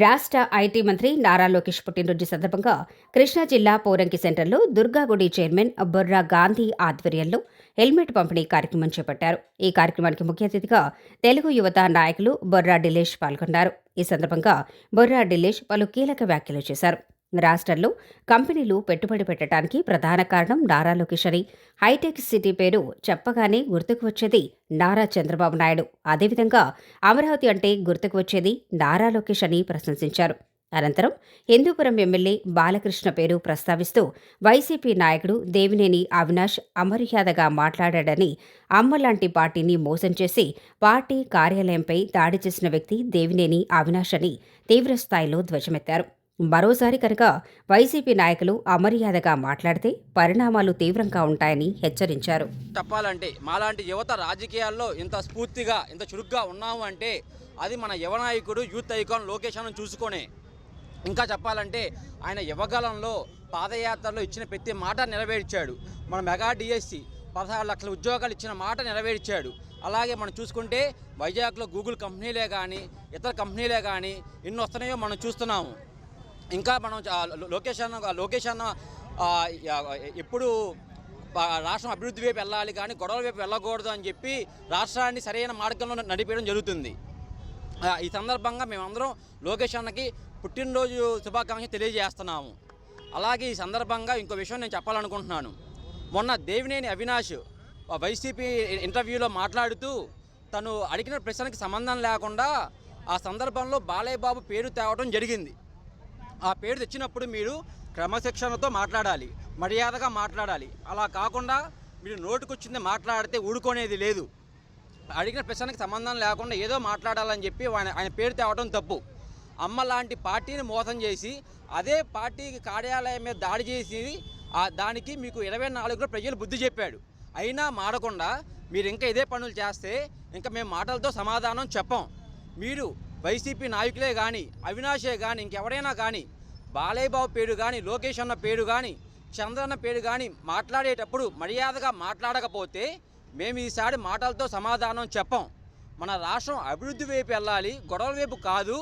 రాష్ట్ర ఐటీ మంత్రి నారా లోకేష్ పుట్టినరోజు సందర్భంగా కృష్ణా జిల్లా పోరంకి సెంటర్లో దుర్గాగుడి చైర్మన్ బొర్రా గాంధీ ఆధ్వర్యంలో హెల్మెట్ పంపిణీ కార్యక్రమం చేపట్టారు. ఈ కార్యక్రమానికి ముఖ్య అతిథిగా తెలుగు యువత నాయకులు బొర్రా డిలేష్ పాల్గొన్నారు. ఈ సందర్భంగా బొర్రా డిలేష్ పలు కీలక వ్యాఖ్యలు చేశారు. రాష్ట్రంలో కంపెనీలు పెట్టుబడి పెట్టడానికి ప్రధాన కారణం నారా లోకేష్ అని హైటెక్ సిటీ పేరు చెప్పగానే గుర్తుకు వచ్చేది నారా చంద్రబాబు నాయుడు. అదేవిధంగా అమరావతి అంటే గుర్తుకు వచ్చేది నారా లోకేష్ అని ప్రశంసించారు. అనంతరం హిందూపురం ఎమ్మెల్యే బాలకృష్ణ పేరు ప్రస్తావిస్తూ వైసీపీ నాయకుడు దేవినేని అవినాష్ అమర్యాదగా మాట్లాడాడని అమ్మలాంటి పార్టీని మోసం చేసి పార్టీ కార్యాలయంపై దాడి చేసిన వ్యక్తి దేవినేని అవినాష్ అని తీవ్రస్థాయిలో ధ్వజమెత్తారు. మరోసారి కనుక వైసీపీ నాయకులు అమర్యాదగా మాట్లాడితే పరిణామాలు తీవ్రంగా ఉంటాయని హెచ్చరించారు. చెప్పాలంటే మాలాంటి యువత రాజకీయాల్లో ఇంత స్ఫూర్తిగా ఇంత చురుగ్గా ఉన్నాము అంటే అది మన యువ నాయకుడు యూత్ ఐకాన్ లోకేష్ చూసుకొనే. ఇంకా చెప్పాలంటే ఆయన యువకాలంలో పాదయాత్రలో ఇచ్చిన ప్రతి మాట నెరవేర్చాడు. మన మెగా డిఎస్సి పదహారు లక్షల ఉద్యోగాలు ఇచ్చిన మాట నెరవేర్చాడు. అలాగే మనం చూసుకుంటే వైజాగ్లో గూగుల్ కంపెనీలే కానీ ఇతర కంపెనీలే కానీ ఎన్ని వస్తున్నాయో మనం చూస్తున్నాము. ఇంకా మనం లొకేషన్ లొకేషన్ ఎప్పుడు రాష్ట్రం అభివృద్ధి వైపు వెళ్ళాలి కానీ గొడవల వైపు వెళ్ళకూడదు అని చెప్పి రాష్ట్రాన్ని సరైన మార్గంలో నడిపేయడం జరుగుతుంది. ఈ సందర్భంగా మేమందరం లోకేష్ అన్నకి పుట్టినరోజు శుభాకాంక్ష తెలియజేస్తున్నాము. అలాగే ఈ సందర్భంగా ఇంకో విషయం నేను చెప్పాలనుకుంటున్నాను. మొన్న దేవినేని అవినాష్ వైసీపీ ఇంటర్వ్యూలో మాట్లాడుతూ తను అడిగిన ప్రశ్నకి సంబంధం లేకుండా ఆ సందర్భంలో బాలయ్య బాబు పేరు తేవడం జరిగింది. ఆ పేరు తెచ్చినప్పుడు మీరు క్రమశిక్షణతో మాట్లాడాలి మర్యాదగా మాట్లాడాలి. అలా కాకుండా మీరు నోటుకొచ్చింది మాట్లాడితే ఊడుకునేది లేదు. అడిగిన ప్రశ్నకి సంబంధం లేకుండా ఏదో మాట్లాడాలని చెప్పి ఆయన ఆయన పేరు తేవడం తప్పు. అమ్మ లాంటి పార్టీని మోసం చేసి అదే పార్టీకి కార్యాలయం మీద దాడి చేసి ఆ దానికి మీకు ఇరవై నాలుగులో ప్రజలు బుద్ధి చెప్పాడు. అయినా మారకుండా మీరు ఇంకా ఇదే పనులు చేస్తే ఇంకా మేము మాటలతో సమాధానం చెప్పం. మీరు వైసీపీ నాయకులే కానీ అవినాషే కానీ ఇంకెవరైనా కానీ బాలయ్యబాబు పేరు కానీ లోకేష్ అన్న పేరు కానీ చంద్రన్న పేరు కానీ మాట్లాడేటప్పుడు మర్యాదగా మాట్లాడకపోతే మేము ఈసారి మాటలతో సమాధానం చెప్పం. మన రాష్ట్రం అభివృద్ధి వైపు వెళ్ళాలి గొడవల వైపు కాదు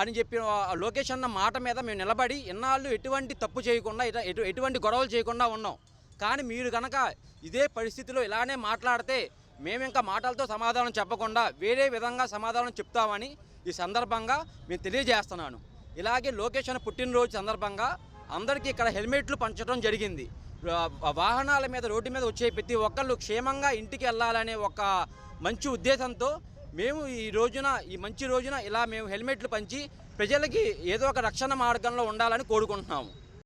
అని చెప్పిన లోకేష్ అన్న మాట మీద మేము నిలబడి ఇన్నాళ్ళు ఎటువంటి తప్పు చేయకుండా ఎటు ఎటువంటి గొడవలు చేయకుండా ఉన్నాం. కానీ మీరు కనుక ఇదే పరిస్థితిలో ఇలానే మాట్లాడితే మేము ఇంకా మాటలతో సమాధానం చెప్పకుండా వేరే విధంగా సమాధానం చెప్తామని ఈ సందర్భంగా మేము తెలియజేస్తున్నాను. ఇలాగే లోకేష్ పుట్టినరోజు సందర్భంగా అందరికీ ఇక్కడ హెల్మెట్లు పంచడం జరిగింది. వాహనాల మీద రోడ్డు మీద వచ్చే ప్రతి ఒక్కళ్ళు క్షేమంగా ఇంటికి వెళ్ళాలనే ఒక మంచి ఉద్దేశంతో మేము ఈ రోజున ఈ మంచి రోజున ఇలా మేము హెల్మెట్లు పంచి ప్రజలకి ఏదో ఒక రక్షణ మార్గంలో ఉండాలని కోరుకుంటున్నాము.